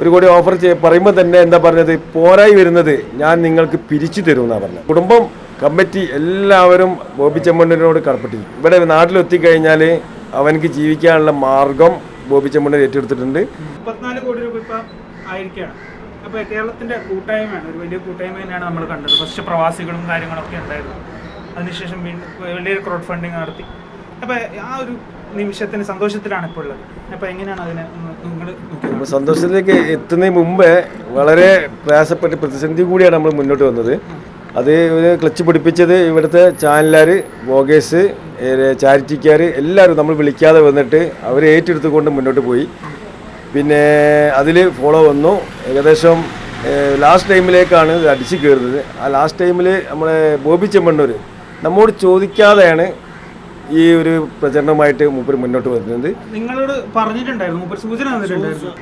ഒരു കോടി ഓഫർ ചെയ്യ പറയുമ്പോൾ തന്നെ എന്താ പറഞ്ഞത്? പോരായി വരുന്നത് ഞാൻ നിങ്ങൾക്ക് പിരിച്ചു തരും തരുമെന്നാണ് പറഞ്ഞത്. കുടുംബം കമ്മിറ്റി എല്ലാവരും ബോബി ചെമ്മണ്ണിനോട് കടപ്പെട്ടിരിക്കും. ഇവിടെ നാട്ടിലെത്തിക്കഴിഞ്ഞാൽ അവനക്ക് ജീവിക്കാനുള്ള മാർഗം ബോബി ചെമ്മണ്ണൻ ഏറ്റെടുത്തിട്ടുണ്ട്. മുപ്പത്തിനാല് കോടി രൂപ ഇപ്പം ആയിരിക്കുകയാണ് അപ്പോൾ കേരളത്തിന്റെ കൂട്ടായ്മയാണ് ഒരു വലിയ കൂട്ടായ്മ തന്നെയാണ് നമ്മൾ കണ്ടത്. ഫസ്റ്റ് പ്രവാസികളും കാര്യങ്ങളൊക്കെ ഉണ്ടായിരുന്നു. അതിനുശേഷം വലിയൊരു ക്രൗഡ് ഫണ്ടിങ് നടത്തി. അപ്പോൾ ആ ഒരു നിമിഷത്തിന് സന്തോഷത്തിലാണ് ഇപ്പോൾ ഉള്ളത്. അപ്പോൾ എങ്ങനെയാണ് അതിനെ നിങ്ങൾ സന്തോഷത്തിലേക്ക് എത്തുന്നതിന് മുമ്പേ വളരെ പ്രയാസപ്പെട്ട് പ്രതിസന്ധി കൂടിയാണ് നമ്മൾ മുന്നോട്ട് വന്നത്. അത് ഒരു ക്ലച്ച് പിടിപ്പിച്ചത് ഇവിടുത്തെ ചാനലുകാർ വോഗേഴ്സ് ചാരിറ്റിക്കാർ എല്ലാവരും നമ്മൾ വിളിക്കാതെ വന്നിട്ട് അവർ ഏറ്റെടുത്തുകൊണ്ട് മുന്നോട്ട് പോയി. പിന്നെ അതിൽ ഫോളോ വന്നു. ഏകദേശം ലാസ്റ്റ് ടൈമിലേക്കാണ് ഇത് അടിച്ചു കയറുന്നത്. ആ ലാസ്റ്റ് ടൈമിൽ നമ്മളെ ബോബി ചെമ്മണ്ണൂർ നമ്മോട് ചോദിക്കാതെയാണ് ഈ ഒരു പ്രചരണമായിട്ട് മൂപ്പർ മുന്നോട്ട് വരുന്നത്. നിങ്ങളോട് പറഞ്ഞിട്ടുണ്ടായിരുന്നു മൂപ്പർ സൂചന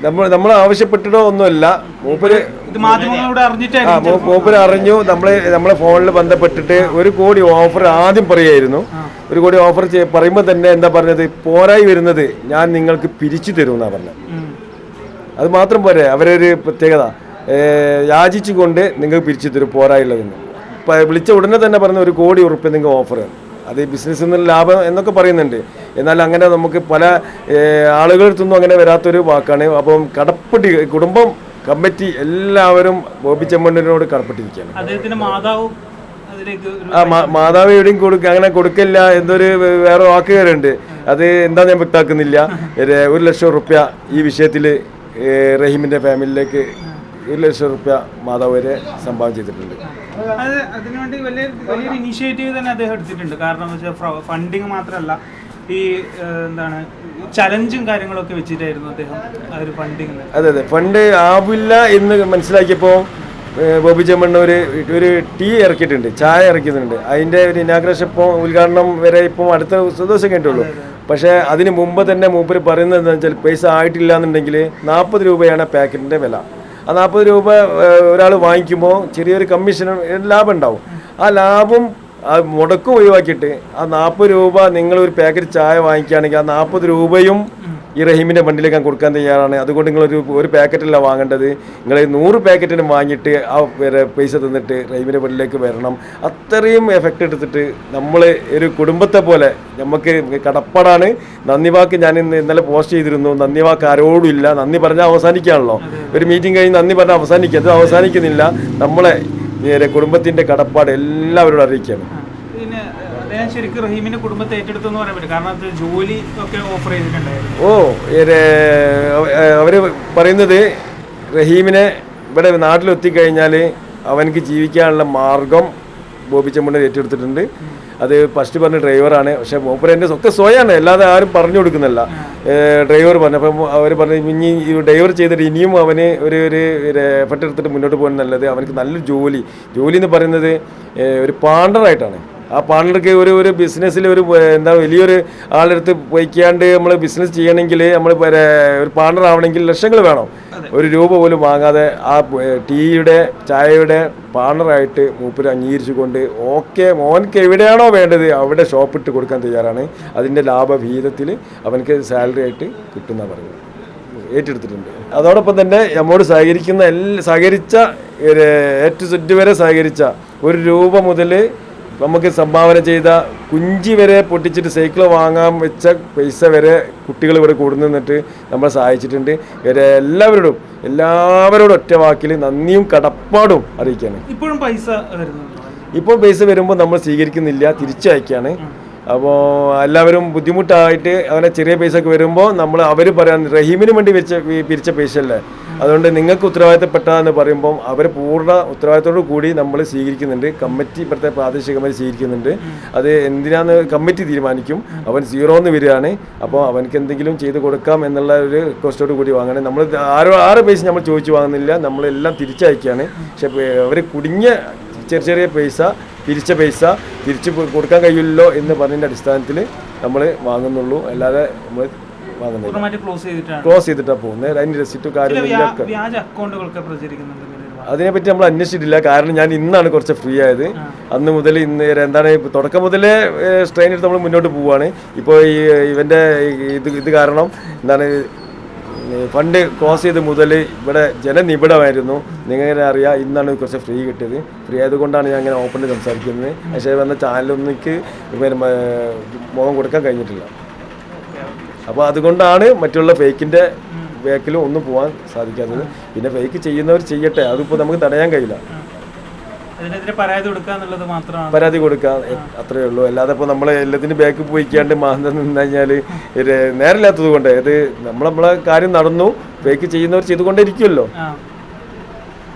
നമ്മൾ നമ്മൾ ആവശ്യപ്പെട്ടിട്ടോ ഒന്നുമല്ല മൂപ്പര് ആ മൂപ്പര് അറിഞ്ഞു നമ്മളെ നമ്മളെ ഫോണിൽ ബന്ധപ്പെട്ടിട്ട് ഒരു കോടി ഓഫർ ആദ്യം പറയായിരുന്നു ഒരു കോടി ഓഫർ പറയുമ്പോൾ തന്നെ എന്താ പറഞ്ഞത്? പോരായി വരുന്നത് ഞാൻ നിങ്ങൾക്ക് പിരിച്ചു തരും എന്നാ പറഞ്ഞത് അത് മാത്രം പോരെ അവരൊരു പ്രത്യേകത. യാചിച്ചുകൊണ്ട് നിങ്ങൾക്ക് പിരിച്ചു തരും പോരായുള്ളതെന്ന് വിളിച്ച ഉടനെ തന്നെ പറഞ്ഞ ഒരു കോടി ഉറുപ്പ് നിങ്ങൾക്ക് ഓഫർ അത് ബിസിനസ്സിൽ നിന്ന് ലാഭം എന്നൊക്കെ പറയുന്നുണ്ട്. എന്നാൽ അങ്ങനെ നമുക്ക് പല ഏ, ആളുകളടുത്തൊന്നും അങ്ങനെ വരാത്തൊരു വാക്കാണ്. അപ്പം കടപ്പെട്ടി കുടുംബം കമ്മിറ്റി എല്ലാവരും ബോബി ചെമ്മണ്ണിനോട് കടപ്പെട്ടിരിക്കുകയാണ്. അദ്ദേഹത്തിന്റെ മാതാവ് ആ മാതാവ് എവിടെയും കൊടുക്ക അങ്ങനെ കൊടുക്കില്ല എന്നൊരു വേറെ വേറെ വാക്കുകാരുണ്ട് അത് എന്താ ഞാൻ വ്യക്താക്കുന്നില്ല ഒരു ലക്ഷം റുപ്യ ഈ വിഷയത്തിൽ റഹീമിന്റെ ഫാമിലിയിലേക്ക് ഒരു ലക്ഷം റുപ്യ മാതാവ് വരെ സംഭാവന ചെയ്തിട്ടുണ്ട്. അത് അതിനുവേണ്ടി വലിയ വലിയൊരു ഇനീഷ്യേറ്റീവ് തന്നെ അദ്ദേഹം എടുത്തിട്ടുണ്ട്. കാരണം എന്ന് വെച്ചാൽ ഫണ്ടിങ് മാത്രമല്ല ഈ എന്താണ് ചലഞ്ചും കാര്യങ്ങളൊക്കെ വെച്ചിട്ടായിരുന്നു അദ്ദേഹം ആ ഒരു ഫണ്ടിങ് അതെ അതെ. ഫണ്ട് ആവില്ല എന്ന് മനസ്സിലാക്കിയപ്പോൾ ബോബി ചെമ്മണ്ണ ഒരു ഒരു ടീ ഇറക്കിയിട്ടുണ്ട് ചായ ഇറക്കിയിട്ടുണ്ട്. അതിന്റെ ഒരു ഇനാഗ്രേഷൻ ഇപ്പോൾ ഉദ്ഘാടനം വരെ ഇപ്പം അടുത്ത ദിവസം കഴിഞ്ഞിട്ടുള്ളൂ. പക്ഷേ അതിന് മുമ്പ് തന്നെ മൂപ്പര് പറയുന്നത് എന്താണെന്ന് വെച്ചാൽ പൈസ ആയിട്ടില്ല എന്നുണ്ടെങ്കിൽ നാൽപ്പത് രൂപയാണ് പാക്കറ്റിന്റെ വില. ആ നാൽപ്പത് രൂപ ഒരാൾ വാങ്ങിക്കുമ്പോൾ ചെറിയൊരു കമ്മീഷൻ ലാഭം ഉണ്ടാവും. ആ ലാഭം ആ മുടക്കം ഒഴിവാക്കിയിട്ട് ആ നാൽപ്പത് രൂപ നിങ്ങൾ ഒരു പാക്കറ്റ് ചായ വാങ്ങിക്കുകയാണെങ്കിൽ ആ നാൽപ്പത് രൂപയും ഈ റഹീമിന്റെ വണ്ടിയിലേക്ക് ഞാൻ കൊടുക്കാൻ തയ്യാറാണ്. അതുകൊണ്ട് നിങ്ങളൊരു ഒരു പാക്കറ്റല്ല വാങ്ങേണ്ടത്. നിങ്ങൾ നൂറ് പാക്കറ്റിന് വാങ്ങിയിട്ട് ആ പൈസ തന്നിട്ട് റഹീമിന്റെ വണ്ടിയിലേക്ക് വരണം. അത്രയും എഫക്റ്റ് എടുത്തിട്ട് നമ്മൾ ഒരു കുടുംബത്തെ പോലെ നമുക്ക് കടപ്പാടാണ്. നന്ദി വാക്ക് ഞാൻ ഇന്ന് ഇന്നലെ പോസ്റ്റ് ചെയ്തിരുന്നു. നന്ദി വാക്ക് ആരോടും ഇല്ല. നന്ദി പറഞ്ഞാൽ അവസാനിക്കുകയാണല്ലോ ഒരു മീറ്റിംഗ് കഴിഞ്ഞ് നന്ദി പറഞ്ഞാൽ അവസാനിക്കുക. അത് അവസാനിക്കുന്നില്ല. നമ്മളെ കുടുംബത്തിന്റെ കടപ്പാട് എല്ലാവരോടും അറിയിക്കുകയാണ്. അദ്ദേഹം ശരിക്കും റഹീമിന്റെ കുടുംബത്തെ ഏറ്റെടുത്തു എന്ന് പറയാൻ പറ്റും. കാരണം അത് ജോലി ഒക്കെ ഓഫർ ചെയ്തിട്ടുണ്ടായിരുന്നു. ഓ അവർ പറയുന്നത് റഹീമിനെ ഇവിടെ നാട്ടിലെത്തിക്കഴിഞ്ഞാൽ അവനക്ക് ജീവിക്കാനുള്ള മാർഗം ബോബി ചെമ്മണ്ണൻ ഏറ്റെടുത്തിട്ടുണ്ട്. അത് ഫസ്റ്റ് പറഞ്ഞ ഡ്രൈവറാണ്. പക്ഷെ മൂപ്പരന്റെ ഒക്കെ സ്വയമാണ് അല്ലാതെ ആരും പറഞ്ഞു കൊടുക്കുന്നില്ല. ഡ്രൈവർ പറഞ്ഞു. അപ്പം അവർ പറഞ്ഞു ഇനി ഡ്രൈവർ ചെയ്തിട്ട് ഇനിയും അവന് ഒരു ഒരു എഫർട്ട് എടുത്തിട്ട് മുന്നോട്ട് പോകുന്നത് നല്ലത്. അവനക്ക് നല്ലൊരു ജോലി. ജോലി എന്ന് പറയുന്നത് ഒരു പാണ്ടറായിട്ടാണ് ആ പാർട്ണർക്ക് ഒരു ഒരു ബിസിനസ്സിൽ ഒരു എന്താ വലിയൊരു ആളെടുത്ത് പോയിക്കാണ്ട് നമ്മൾ ബിസിനസ് ചെയ്യണമെങ്കിൽ നമ്മൾ ഒരു പാർട്ണർ ആവണമെങ്കിൽ ലക്ഷങ്ങൾ വേണം. ഒരു രൂപ പോലും വാങ്ങാതെ ആ ടീയുടെ ചായയുടെ പാർട്ണറായിട്ട് മൂപ്പര് അംഗീകരിച്ചുകൊണ്ട് ഓക്കെ മോൻക്ക് എവിടെയാണോ വേണ്ടത് അവിടെ ഷോപ്പ് ഇട്ട് കൊടുക്കാൻ തയ്യാറാണ്. അതിന്റെ ലാഭവിഹിതത്തിൽ അവനക്ക് സാലറി ആയിട്ട് കിട്ടുന്ന പറഞ്ഞു ഏറ്റെടുത്തിട്ടുണ്ട്. അതോടൊപ്പം തന്നെ നമ്മോട് സഹകരിക്കുന്ന എല്ലാ സഹകരിച്ച ഏറ്റു എ ടു സെറ്റ് വരെ സഹകരിച്ച ഒരു രൂപ മുതൽ നമുക്ക് സംഭാവന ചെയ്ത കുഞ്ചി വരെ പൊട്ടിച്ചിട്ട് സൈക്കിൾ വാങ്ങാൻ വെച്ച പൈസ വരെ കുട്ടികൾ ഇവിടെ കൂടുന്നു നിന്നിട്ട് നമ്മളെ സഹായിച്ചിട്ടുണ്ട്. ഇവരെ എല്ലാവരോടും എല്ലാവരോടും ഒറ്റ വാക്കിൽ നന്ദിയും കടപ്പാടും അറിയിക്കാണ് ഇപ്പോഴും പൈസ ഇപ്പോൾ പൈസ വരുമ്പോൾ നമ്മൾ സ്വീകരിക്കുന്നില്ല തിരിച്ചയക്കാണ് അപ്പോൾ എല്ലാവരും ബുദ്ധിമുട്ടായിട്ട് അങ്ങനെ ചെറിയ പൈസ ഒക്കെ വരുമ്പോൾ നമ്മൾ അവർ പറയാൻ റഹീമിന് വേണ്ടി വെച്ച പിരിച്ച പൈസ അല്ലേ അതുകൊണ്ട് നിങ്ങൾക്ക് ഉത്തരവാദിത്തപ്പെട്ടതെന്ന് പറയുമ്പോൾ അവർ പൂർണ ഉത്തരവാദിത്തോടു കൂടി നമ്മൾ സ്വീകരിക്കുന്നുണ്ട്. കമ്മിറ്റി ഇപ്പോഴത്തെ പ്രാദേശിക കമ്മിറ്റി സ്വീകരിക്കുന്നുണ്ട്. അത് എന്തിനാന്ന് കമ്മിറ്റി തീരുമാനിക്കും. അവൻ സീറോ എന്ന് വരികയാണ്. അപ്പോൾ അവനക്ക് എന്തെങ്കിലും ചെയ്ത് കൊടുക്കാം എന്നുള്ള ഒരു റിക്വസ്റ്റോട് കൂടി വാങ്ങണേ. നമ്മൾ ആരോ ആറ് പൈസ നമ്മൾ ചോദിച്ചു വാങ്ങുന്നില്ല. നമ്മളെല്ലാം തിരിച്ചയക്കുകയാണ്. പക്ഷെ അവർ കുടുങ്ങിയ ചെറിയ ചെറിയ പൈസ തിരിച്ച പൈസ തിരിച്ച് കൊടുക്കാൻ കഴിയില്ലല്ലോ എന്ന് പറഞ്ഞതിന്റെ അടിസ്ഥാനത്തിൽ നമ്മൾ വാങ്ങുന്നുള്ളൂ. അല്ലാതെ നമ്മൾ വാങ്ങുന്നില്ല. ക്ലോസ് ചെയ്തിട്ടാണ്. പോകുന്നത്. അതിന് വാർത്ത. അതിനെപ്പറ്റി നമ്മൾ അന്വേഷിച്ചിട്ടില്ല. കാരണം ഞാൻ ഇന്നാണ് കുറച്ച് ഫ്രീ ആയത്. അന്ന് മുതൽ ഇന്ന് എന്താണ് തുടക്കം മുതലേ സ്ട്രെയിൻ എടുത്ത് നമ്മൾ മുന്നോട്ട് പോവുകയാണ് ഇപ്പോൾ ഈ ഇവന്റെ ഇത് ഇത് കാരണം എന്താണ് ഫണ്ട് ക്ലോസ് ചെയ്ത് മുതൽ ഇവിടെ ജനനിബിഡമായിരുന്നു. നിങ്ങനെ അറിയാം ഇന്നാണ് കുറച്ച് ഫ്രീ കിട്ടിയത്. ഫ്രീ ആയതുകൊണ്ടാണ് ഞാൻ അങ്ങനെ ഓപ്പണിൽ സംസാരിക്കുന്നത്. പക്ഷേ വന്ന ചാനലൊന്നിക്ക് മുഖം കൊടുക്കാൻ കഴിഞ്ഞിട്ടില്ല. അപ്പോൾ അതുകൊണ്ടാണ് മറ്റുള്ള ഫേക്കിന്റെ ബേക്കിലും ഒന്നും പോകാൻ സാധിക്കാത്തത്. പിന്നെ ഫേക്ക് ചെയ്യുന്നവർ ചെയ്യട്ടെ അതിപ്പോൾ നമുക്ക് തടയാൻ കഴിയില്ല. പരാതി കൊടുക്കുക അത്രയേ ഉള്ളൂ. അല്ലാതെ ഇപ്പോൾ നമ്മൾ എല്ലാത്തിനും ബാക്ക് പോയിക്കാണ്ട് മാന്ത നിന്ന് കഴിഞ്ഞാൽ നേരില്ലാത്തത് കൊണ്ട് ഇത് നമ്മൾ നമ്മളെ കാര്യം നടന്നു ഫേക്ക് ചെയ്യുന്നവർ ചെയ്തുകൊണ്ടേ ഇരിക്കുമല്ലോ.